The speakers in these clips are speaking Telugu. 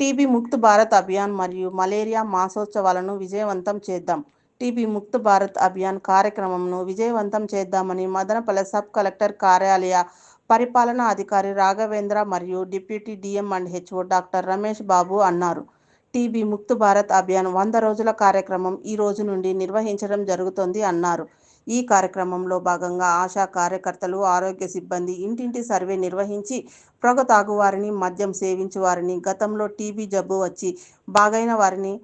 టీబీ ముక్త్ భారత్ అభియాన్ మరియు మలేరియా మాసోత్సవాలను విజయవంతం చేద్దాం. టీబీ ముక్త్ భారత్ అభియాన్ కార్యక్రమంను విజయవంతం చేద్దామని మదనపల్లె సబ్ కలెక్టర్ కార్యాలయ పరిపాలనా అధికారి రాఘవేంద్ర మరియు deputy DM and HO doctor Ramesh Babu అన్నారు. టీబీ ముక్త్ భారత్ అభియాన్ వంద రోజుల కార్యక్రమం ఈ రోజు నుండి నిర్వహించడం జరుగుతోంది అన్నారు. ఈ కార్యక్రమంలో భాగంగా ఆశా కార్యకర్తలు ఆరోగ్య సిబ్బంది ఇంటింటి సర్వే నిర్వహించి పొగ తాగువారిని మద్యం సేవించేవారిని గతంలో టీబీ జబ్బు వచ్చి బాగైన వారిని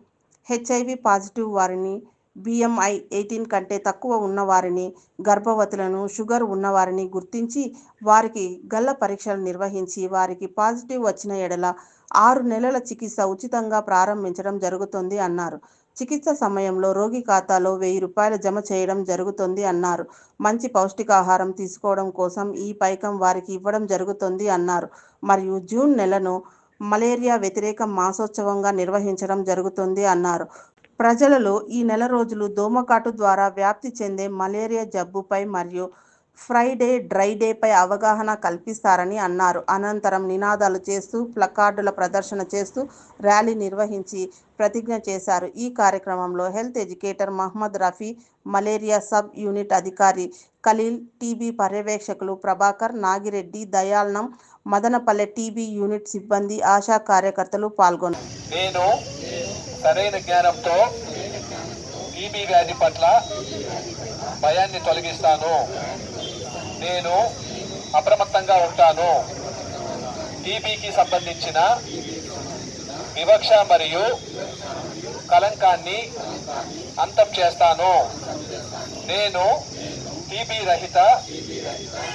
హెచ్ఐవి పాజిటివ్ వారిని బిఎంఐ ఎయిటీన్ కంటే తక్కువ ఉన్నవారిని గర్భవతులను షుగర్ ఉన్నవారిని గుర్తించి వారికి గల్ల పరీక్షలు నిర్వహించి వారికి పాజిటివ్ వచ్చిన ఎడల ఆరు నెలల చికిత్స ఉచితంగా ప్రారంభించడం జరుగుతుంది అన్నారు. చికిత్స సమయంలో రోగి ఖాతాలో వెయ్యి రూపాయలు జమ చేయడం జరుగుతుంది అన్నారు. మంచి పౌష్టికాహారం తీసుకోవడం కోసం ఈ పైకం వారికి ఇవ్వడం జరుగుతుంది అన్నారు. మరియు జూన్ నెలను మలేరియా వ్యతిరేక మాసోత్సవంగా నిర్వహించడం జరుగుతుంది అన్నారు. ప్రజలలో ఈ నెల రోజులు దోమకాటు ద్వారా వ్యాప్తి చెందే మలేరియా జబ్బుపై మరియు ఫ్రైడే డ్రై డేపై అవగాహన కల్పిస్తారని అన్నారు. అనంతరం నినాదాలు చేస్తూ ప్లకార్డుల ప్రదర్శన చేస్తూ ర్యాలీ నిర్వహించి ప్రతిజ్ఞ చేశారు. ఈ కార్యక్రమంలో health educator Mohammed Rafi malaria sub unit అధికారి ఖలీల్ టీబీ పర్యవేక్షకులు ప్రభాకర్ నాగిరెడ్డి దయాల్నం మదనపల్లె టీబీ యూనిట్ సిబ్బంది ఆశా కార్యకర్తలు పాల్గొన్నారు. నేను సరైన జ్ఞానంతో టీబీ వ్యాధి పట్ల భయాన్ని తొలగిస్తాను. నేను అప్రమత్తంగా ఉంటాను. టీబీకి సంబంధించిన వివక్ష మరియు కలంకాన్ని అంతం చేస్తాను. నేను టీబీ రహిత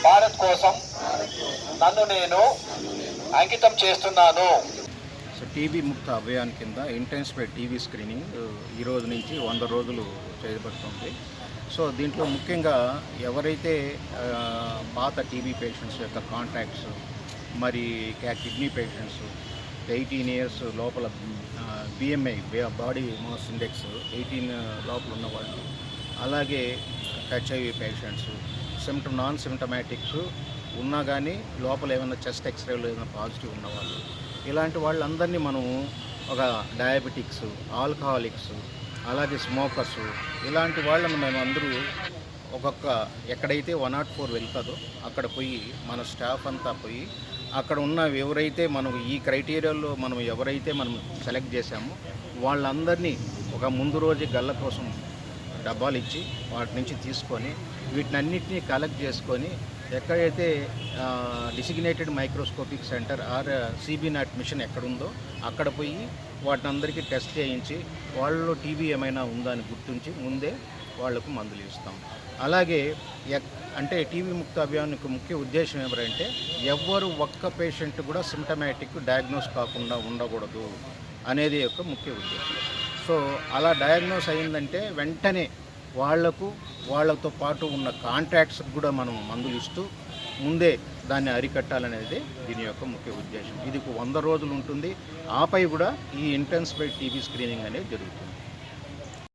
భారత్ కోసం నన్ను నేను అంకితం చేస్తున్నాను. సో టీబీ ముక్త అభియాన్ కింద ఇంటెన్సిఫైడ్ టీవీ స్క్రీనింగ్ ఈ రోజు నుంచి వంద రోజులు చేయబడుతుంది. సో దీంట్లో ముఖ్యంగా ఎవరైతే పాత టీబీ పేషెంట్స్ యొక్క కాంటాక్ట్స్ మరి క్యా- కిడ్నీ పేషెంట్స్ ఎయిటీన్ ఇయర్స్ లోపల BMI body mass index eighteen లోపల ఉన్న వాళ్ళు అలాగే HIV patients symptom non symptomatics ఉన్నా కానీ లోపల ఏమైనా చెస్ట్ ఎక్స్రేలు ఏమైనా పాజిటివ్ ఉన్నవాళ్ళు ఇలాంటి వాళ్ళందరినీ మనం ఒక డయాబెటిక్స్ ఆల్కహాలిక్స్ అలాగే స్మోకర్స్ ఇలాంటి వాళ్ళని మేము అందరూ ఒక్కొక్క ఎక్కడైతే వన్ నాట్ ఫోర్ వెళ్తుందో అక్కడ పోయి మన స్టాఫ్ అంతా పోయి అక్కడ ఉన్న ఎవరైతే మనం ఈ క్రైటీరియాలో మనం ఎవరైతే మనం సెలెక్ట్ చేశామో వాళ్ళందరినీ ఒక ముందు రోజు గల్ల కోసం డబ్బాలు ఇచ్చి వాటి నుంచి తీసుకొని వీటినన్నిటినీ కలెక్ట్ చేసుకొని ఎక్కడైతే designated microscopic centre or CB NAAT machine ఎక్కడుందో అక్కడ పోయి వాటిని అందరికీ టెస్ట్ చేయించి వాళ్ళలో టీబీ ఏమైనా ఉందా అని గుర్తించి ముందే వాళ్ళకు మందులు ఇస్తాం. అలాగే ఎక్- అంటే టీబీ ముక్త అభియాన్ ముఖ్య ఉద్దేశం ఏమిటంటే ఎవ్వరు ఒక్క పేషెంట్ కూడా సిమ్టమాటిక్ డయాగ్నోస్ కాకుండా ఉండకూడదు అనేది యొక్క ముఖ్య ఉద్దేశం. సో అలా డయాగ్నోస్ అయిందంటే వెంటనే వాళ్ళకు వాళ్ళతో పాటు ఉన్న కాంట్రాక్ట్స్ కూడా మనం మందులు ఇస్తూ ముందే దాన్ని అరికట్టాలనేది దీని యొక్క ముఖ్య ఉద్దేశం. ఇది వంద రోజులు ఉంటుంది. ఆపై కూడా ఈ ఇంటెన్సిఫైడ్ టీబీ స్క్రీనింగ్ అనేది జరుగుతుంది.